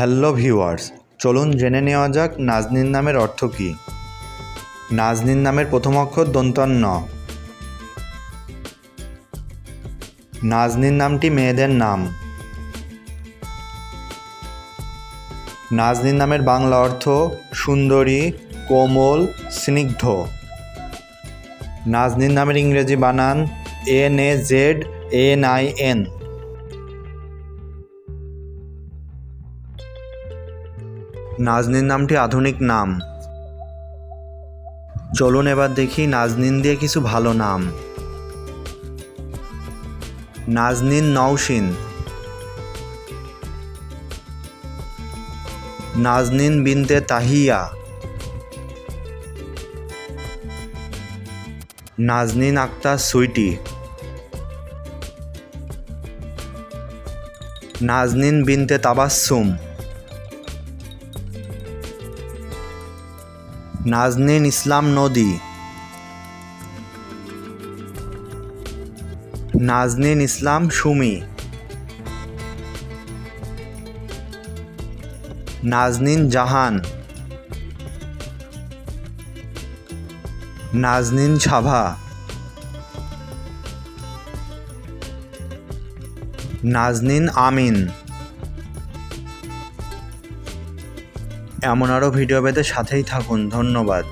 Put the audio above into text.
Hello viewers চলুন জেনে নেওয়া যাক নাজনীন নামের অর্থ কী। নাজনীন নামের প্রথম অক্ষর দন্তান্ন। নাজনীন নামটি মেয়েদের নাম। নাজনীন নামের বাংলা অর্থ সুন্দরী, কোমল, স্নিগ্ধ। নাজনীন নামের ইংরেজি বানান N A Z N I N. Nazneen নামটি আধুনিক নাম। চলুন এবার দেখি নাজনীন দিয়ে কিছু ভালো নাম। নাজনীন নওশিন। নাজনীন বিনতে তাহিয়া। নাজনীন আক্তার সুইটি। নাজনীন বিনতে তাবাসসুম। নাজনীন ইসলাম নদী। নাজনীন ইসলাম সুমি। নাজনীন জাহান। নাজনীন ছাভা নাজনীন আমিন। এমন আরও ভিডিও পেতে সাথেই থাকুন। ধন্যবাদ।